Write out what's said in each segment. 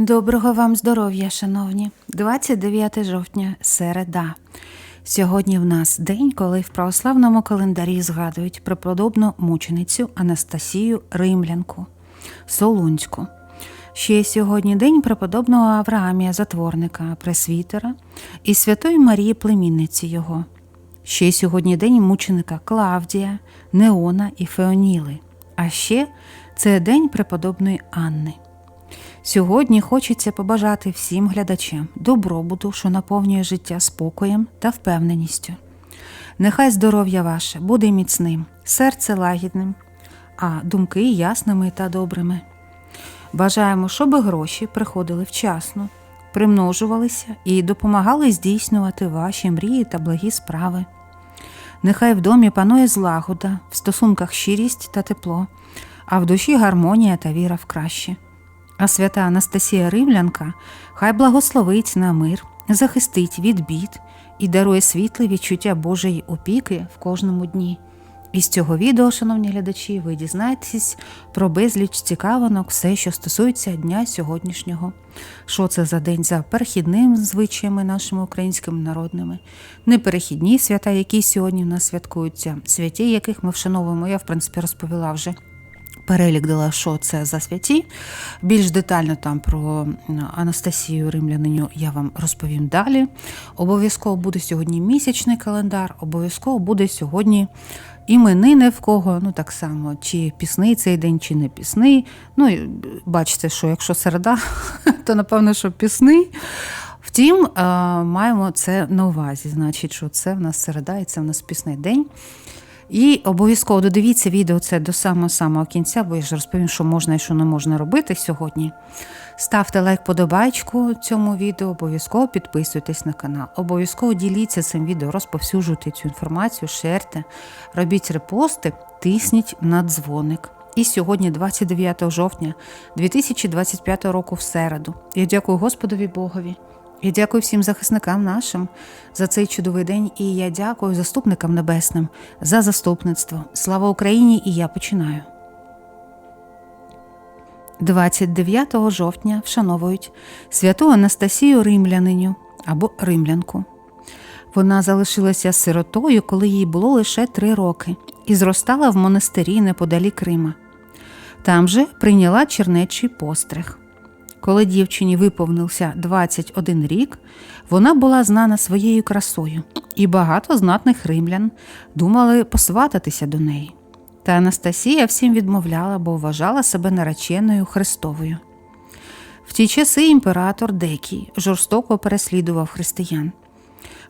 Доброго вам здоров'я, шановні. 29 жовтня, середа. Сьогодні в нас день, коли в православному календарі згадують преподобну мученицю Анастасію Римлянку, Солунську. Ще сьогодні день преподобного Авраамія Затворника, пресвітера і Святої Марії племінниці його. Ще сьогодні день мученика Клавдія, Неона і Феоніли. А ще це день преподобної Анни. Сьогодні хочеться побажати всім глядачам добробуту, що наповнює життя спокоєм та впевненістю. Нехай здоров'я ваше буде міцним, серце лагідним, а думки ясними та добрими. Бажаємо, щоб гроші приходили вчасно, примножувалися і допомагали здійснювати ваші мрії та благі справи. Нехай в домі панує злагода, в стосунках щирість та тепло, а в душі гармонія та віра в краще. А свята Анастасія Римлянка хай благословить на мир, захистить від бід і дарує світле відчуття Божої опіки в кожному дні. Із цього відео, шановні глядачі, ви дізнаєтесь про безліч цікавинок, все, що стосується дня сьогоднішнього. Що це за день за перехідними звичаями нашими українськими народними, неперехідні свята, які сьогодні в нас святкуються, святі, яких ми вшановуємо, я в принципі розповіла вже перелік дала, що це за святі. Більш детально там про Анастасію Римляниню я вам розповім далі. Обов'язково буде сьогодні місячний календар, обов'язково буде сьогодні іменини в кого, ну так само, чи пісний цей день, чи не пісний. Ну, бачите, що якщо середа, то напевно, що пісний. Втім, маємо це на увазі, значить, що це в нас середа і це в нас пісний день. І обов'язково додивіться відео це до самого самого кінця, бо я ж розповім, що можна і що не можна робити сьогодні. Ставте лайк подобайку цьому відео, обов'язково підписуйтесь на канал, обов'язково діліться цим відео, розповсюджуйте цю інформацію, шерте, робіть репости, тисніть на дзвоник. І сьогодні, 29 жовтня 2025 року, в середу. Я дякую Господові Богові. Я дякую всім захисникам нашим за цей чудовий день, і я дякую заступникам небесним за заступництво. Слава Україні! І я починаю. 29 жовтня вшановують святу Анастасію Римляниню або Римлянку. Вона залишилася сиротою, коли їй було лише три роки, і зростала в монастирі неподалік Рима. Там же прийняла чернечий постриг. Коли дівчині виповнився 21 рік, вона була знана своєю красою, і багато знатних римлян думали посвататися до неї. Та Анастасія всім відмовляла, бо вважала себе нареченою Христовою. В ті часи імператор Декій жорстоко переслідував християн.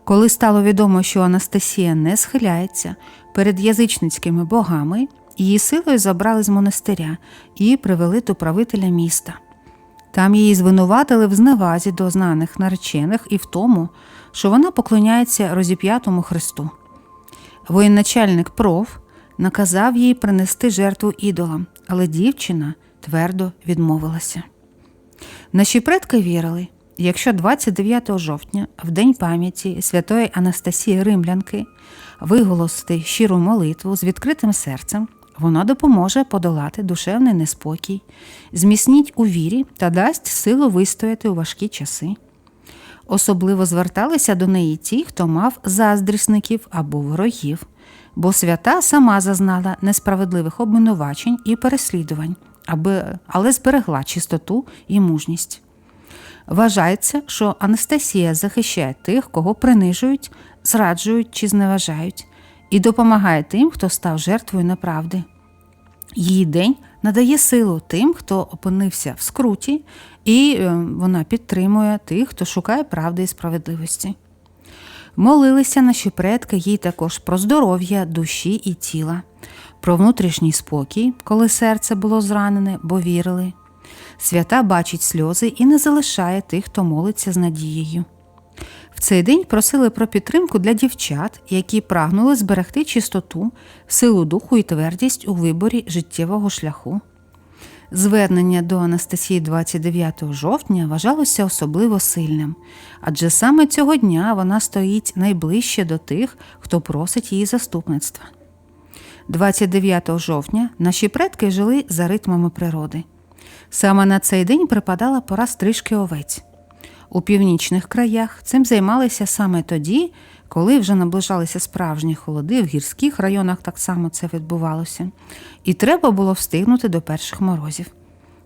Коли стало відомо, що Анастасія не схиляється перед язичницькими богами, її силою забрали з монастиря і привели до правителя міста. Там її звинуватили в зневазі до знаних наречених і в тому, що вона поклоняється розіп'ятому Христу. Воєначальник проф наказав їй принести жертву ідолам, але дівчина твердо відмовилася. Наші предки вірили, якщо 29 жовтня, в день пам'яті святої Анастасії Римлянки, виголосити щиру молитву з відкритим серцем. Воно допоможе подолати душевний неспокій, зміцніть у вірі та дасть силу вистояти у важкі часи. Особливо зверталися до неї ті, хто мав заздрісників або ворогів, бо свята сама зазнала несправедливих обвинувачень і переслідувань, аби, але зберегла чистоту і мужність. Вважається, що Анастасія захищає тих, кого принижують, зраджують чи зневажають і допомагає тим, хто став жертвою неправди. Її день надає силу тим, хто опинився в скруті, і е, вона підтримує тих, хто шукає правди і справедливості. Молилися наші предки їй також про здоров'я душі і тіла, про внутрішній спокій, коли серце було зранене, бо вірили. Свята бачить сльози і не залишає тих, хто молиться з надією. Цей день просили про підтримку для дівчат, які прагнули зберегти чистоту, силу духу і твердість у виборі життєвого шляху. Звернення до Анастасії 29 жовтня вважалося особливо сильним, адже саме цього дня вона стоїть найближче до тих, хто просить її заступництва. 29 жовтня наші предки жили за ритмами природи. Саме на цей день припадала пора стрижки овець. У північних краях цим займалися саме тоді, коли вже наближалися справжні холоди, в гірських районах так само це відбувалося, і треба було встигнути до перших морозів.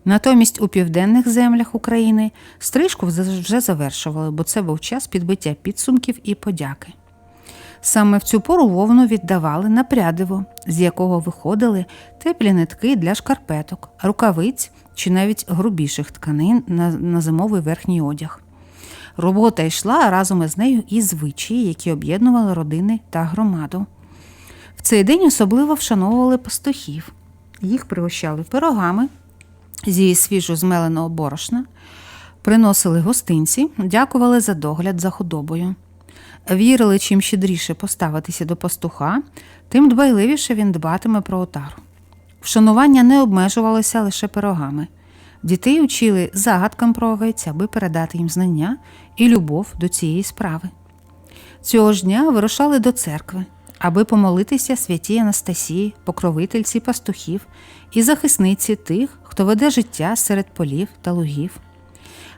Натомість у південних землях України стрижку вже завершували, бо це був час підбиття підсумків і подяки. Саме в цю пору вовну віддавали на прядиво, з якого виходили теплі нитки для шкарпеток, рукавиць чи навіть грубіших тканин на, на зимовий верхній одяг. Робота йшла разом із нею і звичаї, які об'єднували родини та громаду. В цей день особливо вшановували пастухів. Їх пригощали пирогами зі свіжо змеленого борошна, приносили гостинці, дякували за догляд за худобою. Вірили, чим щедріше поставитися до пастуха, тим дбайливіше він дбатиме про отару. Вшанування не обмежувалося лише пирогами. Дітей учили загадкам про овець, аби передати їм знання і любов до цієї справи. Цього ж дня вирушали до церкви, аби помолитися святій Анастасії, покровительці пастухів і захисниці тих, хто веде життя серед полів та лугів.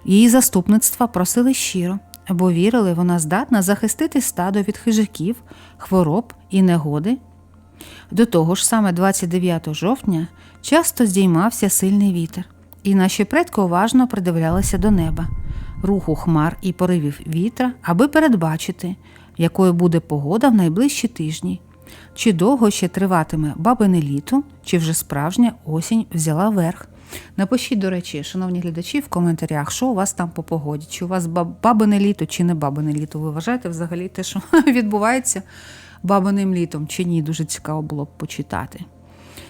Її заступництва просили щиро, бо вірили, вона здатна захистити стадо від хижаків, хвороб і негоди. До того ж, саме 29 жовтня часто здіймався сильний вітер, і наші предки уважно придивлялися до неба, руху хмар і поривів вітра, аби передбачити, якою буде погода в найближчі тижні, чи довго ще триватиме бабине літо, чи вже справжня осінь взяла верх. Напишіть, до речі, шановні глядачі, в коментарях, що у вас там по погоді, чи у вас бабине літо, чи не бабине літо. Ви вважаєте взагалі те, що відбувається бабиним літом, чи ні? Дуже цікаво було б почитати.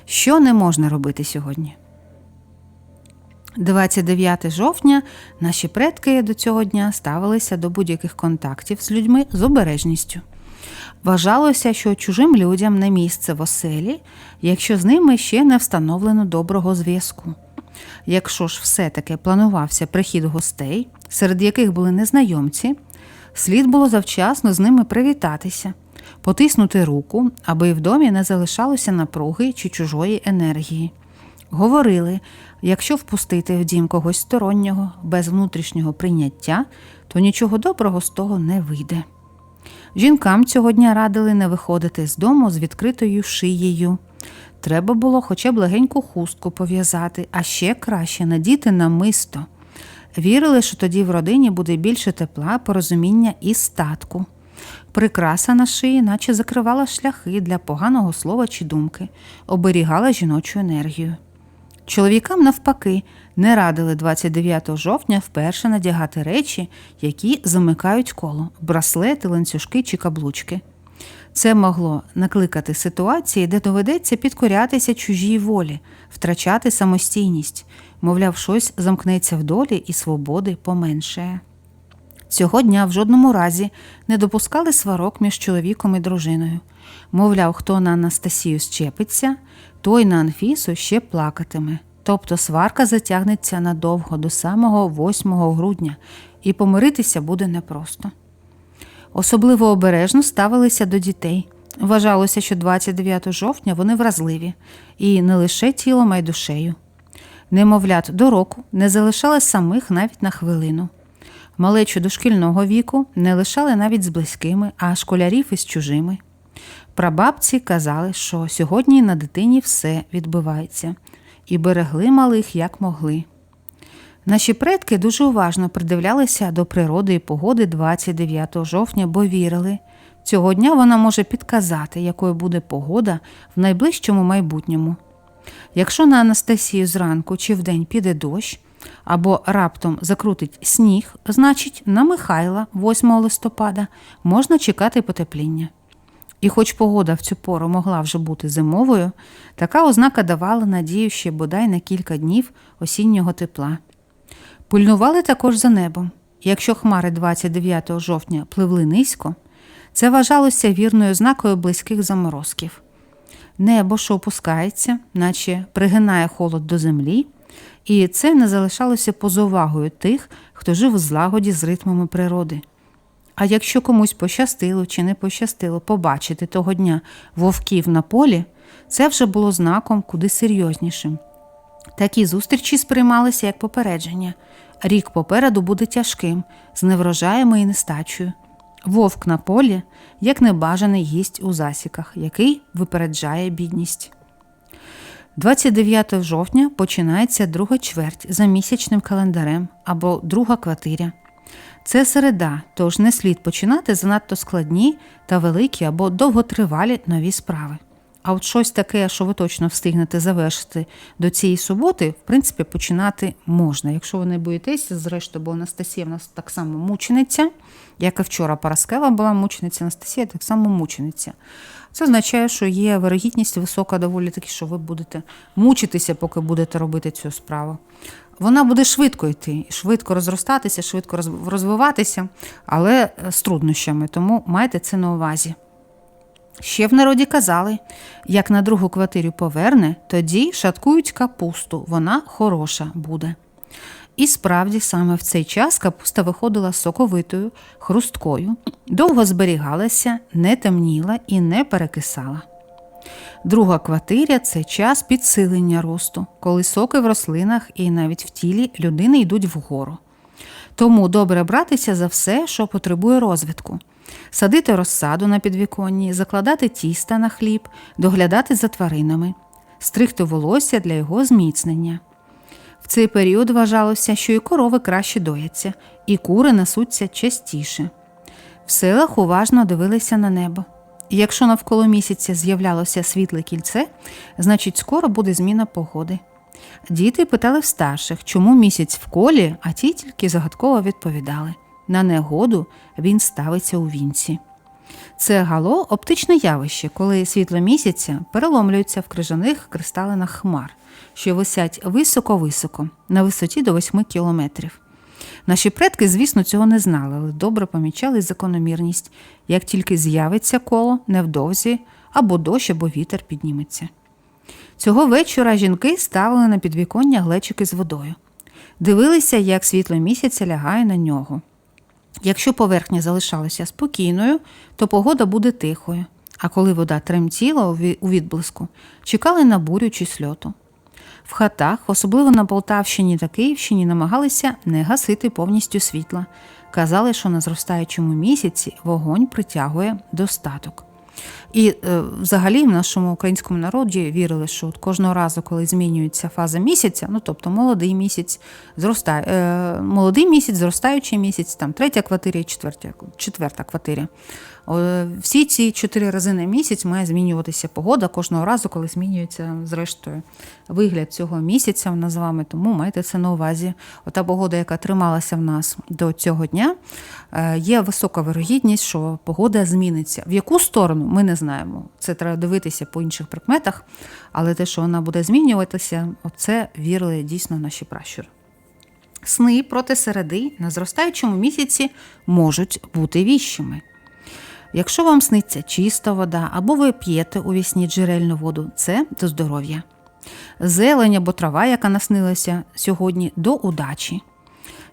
Що не можна робити сьогодні? 29 жовтня наші предки до цього дня ставилися до будь-яких контактів з людьми з обережністю. Вважалося, що чужим людям не місце в оселі, якщо з ними ще не встановлено доброго зв'язку. Якщо ж все-таки планувався прихід гостей, серед яких були незнайомці, слід було завчасно з ними привітатися, потиснути руку, аби в домі не залишалося напруги чи чужої енергії. Говорили, якщо впустити в дім когось стороннього, без внутрішнього прийняття, то нічого доброго з того не вийде. Жінкам цього дня радили не виходити з дому з відкритою шиєю. Треба було хоча б легеньку хустку пов'язати, а ще краще надіти намисто. Вірили, що тоді в родині буде більше тепла, порозуміння і статку. Прикраса на шиї, наче закривала шляхи для поганого слова чи думки, оберігала жіночу енергію. Чоловікам, навпаки, не радили 29 жовтня вперше надягати речі, які замикають коло браслети, ланцюжки чи каблучки. Це могло накликати ситуації, де доведеться підкорятися чужій волі, втрачати самостійність, мовляв, щось замкнеться в долі і свободи поменшає. Цього дня в жодному разі не допускали сварок між чоловіком і дружиною. Мовляв, хто на Анастасію щепиться, той на Анфісу ще плакатиме. Тобто сварка затягнеться надовго до самого 8 грудня, і помиритися буде непросто. Особливо обережно ставилися до дітей. Вважалося, що 29 жовтня вони вразливі, і не лише тілом, а й душею. Немовлят до року не залишали самих навіть на хвилину. Малечу дошкільного віку не лишали навіть з близькими, а школярів із чужими. Прабабці казали, що сьогодні на дитині все відбувається, і берегли малих як могли. Наші предки дуже уважно придивлялися до природи і погоди 29 жовтня, бо вірили, цього дня вона може підказати, якою буде погода в найближчому майбутньому. Якщо на Анастасію зранку чи вдень піде дощ, або раптом закрутить сніг, значить на Михайла 8 листопада можна чекати потепління. І хоч погода в цю пору могла вже бути зимовою, така ознака давала надію ще бодай на кілька днів осіннього тепла. Пильнували також за небом. Якщо хмари 29 жовтня пливли низько, це вважалося вірною ознакою близьких заморозків. Небо, що опускається, наче пригинає холод до землі, і це не залишалося поза увагою тих, хто жив у злагоді з ритмами природи. А якщо комусь пощастило чи не пощастило побачити того дня вовків на полі, це вже було знаком куди серйознішим. Такі зустрічі сприймалися як попередження. Рік попереду буде тяжким, з неврожаями і нестачею. Вовк на полі як небажаний гість у засіках, який випереджає бідність. 29 жовтня починається друга чверть за місячним календарем або друга квартиря. Це середа, тож не слід починати занадто складні та великі або довготривалі нові справи. А от щось таке, що ви точно встигнете завершити до цієї суботи, в принципі, починати можна. Якщо ви не боїтеся, зрештою, бо Анастасія в нас так само мучениця, як і вчора Параскева була мучениця, Анастасія так само мучениця. Це означає, що є вирогідність висока доволі таки, що ви будете мучитися, поки будете робити цю справу. Вона буде швидко йти, швидко розростатися, швидко розвиватися, але з труднощами, тому майте це на увазі. Ще в народі казали, як на другу квартиру поверне, тоді шаткують капусту, вона хороша буде. І справді саме в цей час капуста виходила соковитою, хрусткою, довго зберігалася, не темніла і не перекисала. Друга квартиря це час підсилення росту, коли соки в рослинах і навіть в тілі людини йдуть вгору. Тому добре братися за все, що потребує розвитку. Садити розсаду на підвіконні, закладати тіста на хліб, доглядати за тваринами, стригти волосся для його зміцнення. В цей період вважалося, що і корови краще дояться, і кури несуться частіше. В селах уважно дивилися на небо. Якщо навколо місяця з'являлося світле кільце, значить скоро буде зміна погоди. Діти питали в старших, чому місяць в колі, а ті тільки загадково відповідали на негоду він ставиться у вінці. Це гало оптичне явище, коли світло місяця переломлюється в крижаних кристалинах хмар, що висять високо-високо, на висоті до 8 кілометрів. Наші предки, звісно, цього не знали, але добре помічали закономірність. Як тільки з'явиться коло, невдовзі або дощ, або вітер підніметься. Цього вечора жінки ставили на підвіконня глечики з водою. Дивилися, як світло місяця лягає на нього. Якщо поверхня залишалася спокійною, то погода буде тихою, а коли вода тремтіла у відблиску, чекали на бурю чи сльоту. В хатах, особливо на Полтавщині та Київщині, намагалися не гасити повністю світла. Казали, що на зростаючому місяці вогонь притягує достаток. І е, взагалі в нашому українському народі вірили, що от кожного разу, коли змінюється фаза місяця, ну тобто молодий місяць, зростає, е, молодий місяць, зростаючий місяць, там третя квартиря і четвертя, четверта квартиря. Е, всі ці чотири рази на місяць має змінюватися погода кожного разу, коли змінюється зрештою вигляд цього місяця в нас з вами. Тому майте це на увазі. Ота погода, яка трималася в нас до цього дня, е, є висока вирогідність, що погода зміниться. В яку сторону ми не знаємо. Це треба дивитися по інших прикметах, але те, що вона буде змінюватися, оце вірили дійсно наші пращури. Сни проти середи на зростаючому місяці можуть бути віщими. Якщо вам сниться чиста вода або ви п'єте у вісні джерельну воду, це до здоров'я. Зелень або трава, яка наснилася сьогодні, до удачі.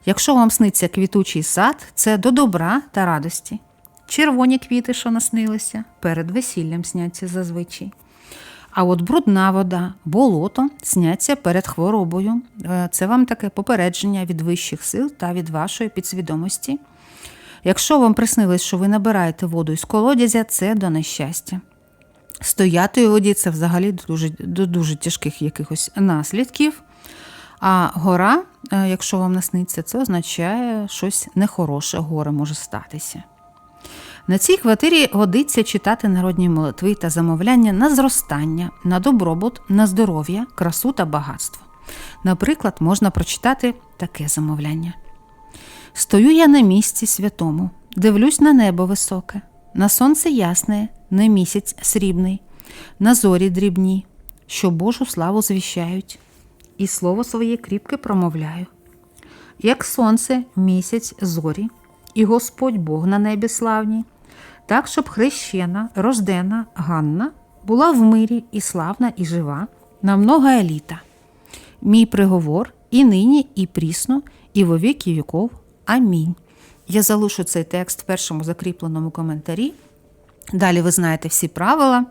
Якщо вам сниться квітучий сад, це до добра та радості. Червоні квіти, що наснилися, перед весіллям сняться зазвичай. А от брудна вода, болото сняться перед хворобою. Е, Це вам таке попередження від вищих сил та від вашої підсвідомості. Якщо вам приснилось, що ви набираєте воду із колодязя, це до нещастя. Стояти у воді це взагалі дуже, до дуже тяжких якихось наслідків. А гора, е, якщо вам насниться, це означає щось нехороше, горе може статися. На цій квартирі годиться читати народні молитви та замовляння на зростання, на добробут, на здоров'я, красу та багатство. Наприклад, можна прочитати таке замовляння. Стою я на місці святому, дивлюсь на небо високе, на сонце ясне, на місяць срібний, на зорі дрібні, що Божу славу звіщають, і слово своє кріпке промовляю. Як сонце, місяць, зорі, і Господь Бог на небі славні, так, щоб хрещена, рождена Ганна була в мирі і славна, і жива на много літа. Мій приговор і нині, і прісно, і во віки віков. Амінь. Я залишу цей текст в першому закріпленому коментарі. Далі ви знаєте всі правила.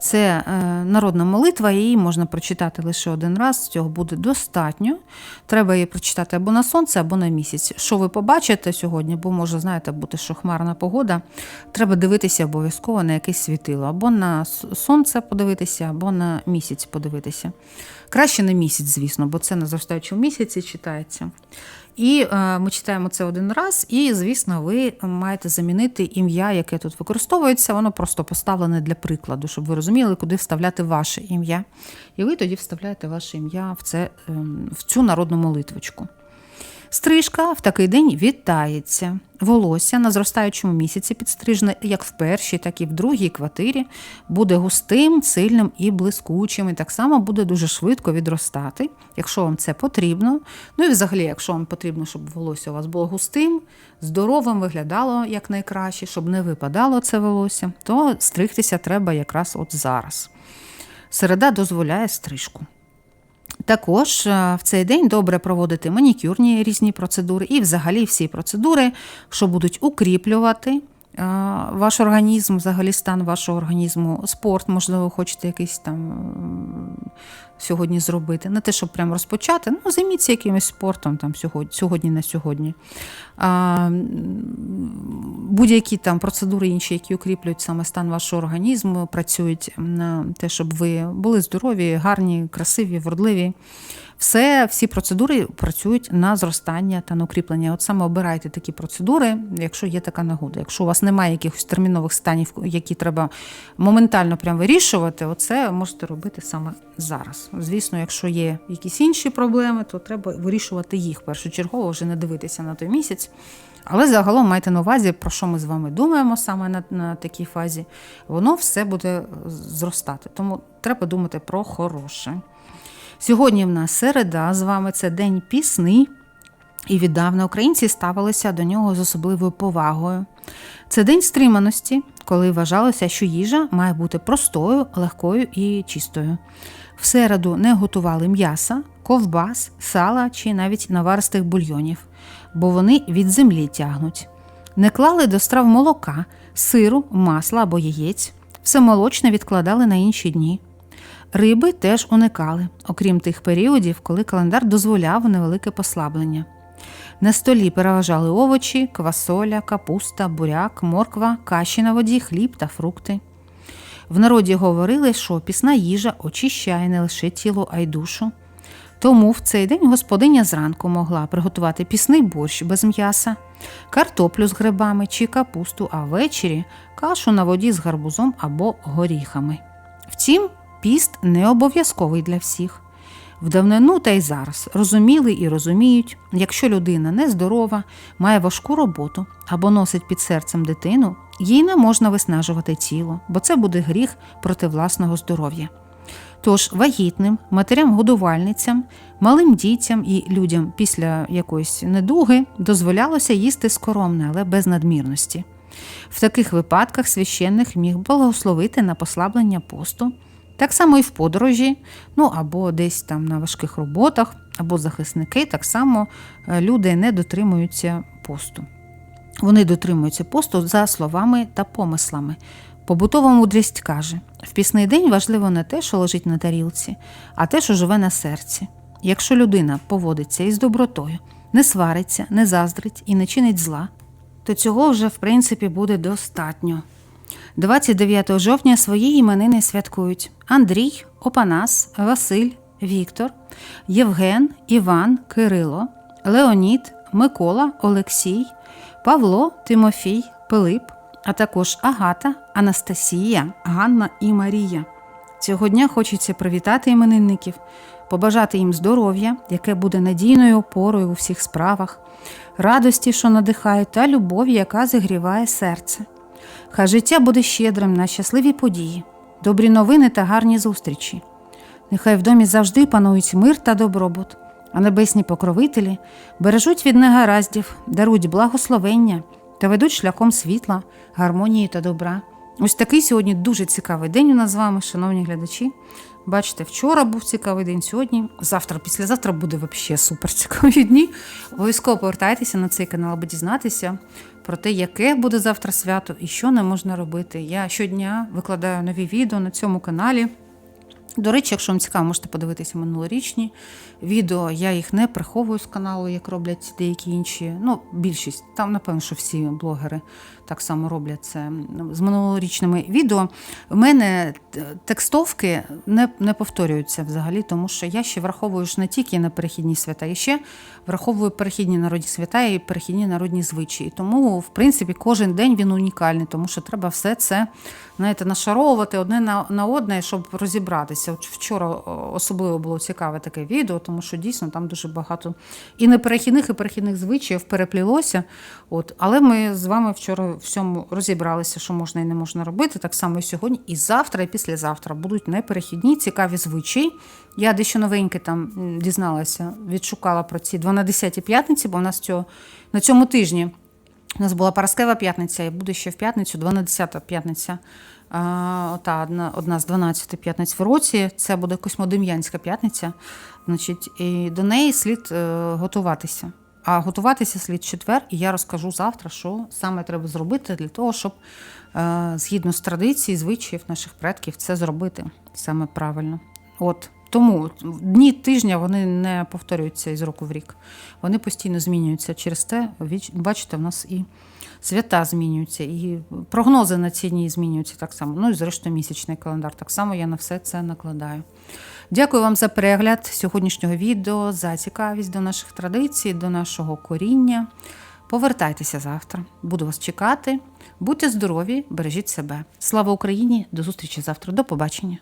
Це е, народна молитва, її можна прочитати лише один раз, цього буде достатньо. Треба її прочитати або на сонце, або на місяць. Що ви побачите сьогодні, бо може, знаєте, бути що хмарна погода. Треба дивитися обов'язково на якесь світило, або на сонце подивитися, або на місяць подивитися. Краще на місяць, звісно, бо це на зростаючому місяці читається. І е, ми читаємо це один раз, і, звісно, ви маєте замінити ім'я, яке тут використовується. Воно просто поставлене для прикладу, щоб ви розуміли, куди вставляти ваше ім'я. І ви тоді вставляєте ваше ім'я в, це, ем, в цю народну молитвочку. Стрижка в такий день вітається. Волосся на зростаючому місяці підстрижене як в першій, так і в другій квартирі, буде густим, сильним і блискучим. І так само буде дуже швидко відростати, якщо вам це потрібно. Ну і взагалі, якщо вам потрібно, щоб волосся у вас було густим, здоровим виглядало якнайкраще, щоб не випадало це волосся, то стригтися треба якраз от зараз. Середа дозволяє стрижку. Також е, в цей день добре проводити манікюрні різні процедури і взагалі всі процедури, що будуть укріплювати е, ваш організм, взагалі стан вашого організму, спорт, можливо, хочете якийсь там сьогодні зробити. Не те, щоб прямо розпочати, ну займіться якимось спортом там сьогодні, сьогодні на сьогодні. А, будь-які там процедури інші, які укріплюють саме стан вашого організму, працюють на те, щоб ви були здорові, гарні, красиві, вродливі. Все, всі процедури працюють на зростання та на укріплення. От саме обирайте такі процедури, якщо є така нагода. Якщо у вас немає якихось термінових станів, які треба моментально прям вирішувати, оце можете робити саме зараз. Звісно, якщо є якісь інші проблеми, то треба вирішувати їх першочергово, вже не дивитися на той місяць. Але загалом майте на увазі, про що ми з вами думаємо саме на, на такій фазі, воно все буде зростати. Тому треба думати про хороше. Сьогодні в нас середа, з вами це день пісни, і віддавна українці ставилися до нього з особливою повагою. Це день стриманості, коли вважалося, що їжа має бути простою, легкою і чистою. В середу не готували м'яса, ковбас, сала чи навіть наваристих бульйонів, бо вони від землі тягнуть. Не клали до страв молока, сиру, масла або яєць, все молочне відкладали на інші дні. Риби теж уникали, окрім тих періодів, коли календар дозволяв невелике послаблення. На столі переважали овочі, квасоля, капуста, буряк, морква, каші на воді, хліб та фрукти. В народі говорили, що пісна їжа очищає не лише тіло, а й душу. Тому в цей день господиня зранку могла приготувати пісний борщ без м'яса, картоплю з грибами чи капусту, а ввечері кашу на воді з гарбузом або горіхами. Втім, піст не обов'язковий для всіх. В давнину та й зараз розуміли і розуміють, якщо людина нездорова, має важку роботу або носить під серцем дитину, їй не можна виснажувати тіло, бо це буде гріх проти власного здоров'я. Тож вагітним, матерям-годувальницям, малим дітям і людям після якоїсь недуги дозволялося їсти скоромне, але без надмірності. В таких випадках священник міг благословити на послаблення посту, так само і в подорожі, ну або десь там на важких роботах, або захисники, так само е, люди не дотримуються посту. Вони дотримуються посту за словами та помислами. Побутова мудрість каже: в пісний день важливо не те, що лежить на тарілці, а те, що живе на серці. Якщо людина поводиться із добротою, не свариться, не заздрить і не чинить зла, то цього вже в принципі буде достатньо. 29 жовтня свої іменини святкують Андрій, Опанас, Василь, Віктор, Євген, Іван, Кирило, Леонід, Микола, Олексій, Павло, Тимофій, Пилип, а також Агата, Анастасія, Ганна і Марія. Цього дня хочеться привітати іменинників, побажати їм здоров'я, яке буде надійною опорою у всіх справах, радості, що надихають, та любові, яка зігріває серце. Хай життя буде щедрим на щасливі події, добрі новини та гарні зустрічі. Нехай в домі завжди панують мир та добробут, а небесні покровителі бережуть від негараздів, дарують благословення та ведуть шляхом світла, гармонії та добра. Ось такий сьогодні дуже цікавий день у нас з вами, шановні глядачі. Бачите, вчора був цікавий день сьогодні. Завтра, післязавтра буде взагалі супер цікаві дні. Обов'язково повертайтеся на цей канал, аби дізнатися про те, яке буде завтра свято і що не можна робити. Я щодня викладаю нові відео на цьому каналі. До речі, якщо вам цікаво, можете подивитися минулорічні відео. Я їх не приховую з каналу, як роблять деякі інші. Ну, більшість. Там, напевно, що всі блогери так само роблять це з минулорічними відео. У мене текстовки не, не повторюються взагалі, тому що я ще враховую ж не тільки на перехідні свята, і ще враховую перехідні народні свята і перехідні народні звичаї. Тому, в принципі, кожен день він унікальний, тому що треба все це знаєте, нашаровувати одне на, на одне, щоб розібратися. От вчора особливо було цікаве таке відео, тому що дійсно там дуже багато і неперехідних, і перехідних звичаїв переплілося. От, але ми з вами вчора всьому розібралися, що можна і не можна робити. Так само і сьогодні, і завтра, і післязавтра будуть неперехідні, цікаві звичаї. Я дещо новеньке там дізналася, відшукала про ці 12 п'ятниці, бо у нас цього, на цьому тижні у нас була Параскева п'ятниця, і буде ще в п'ятницю, 12 п'ятниця. Та одна, одна з 12 п'ятниць в році. Це буде Космодем'янська п'ятниця. Значить, і до неї слід е, готуватися. А готуватися слід четвер, і я розкажу завтра, що саме треба зробити для того, щоб е, згідно з традицій, звичаїв наших предків це зробити саме правильно. От тому дні тижня вони не повторюються із року в рік. Вони постійно змінюються. Через те, бачите, в нас і свята змінюються, і прогнози на ці дні змінюються так само. Ну і зрештою місячний календар. Так само я на все це накладаю. Дякую вам за перегляд сьогоднішнього відео, за цікавість до наших традицій, до нашого коріння. Повертайтеся завтра. Буду вас чекати. Будьте здорові, бережіть себе. Слава Україні! До зустрічі завтра. До побачення.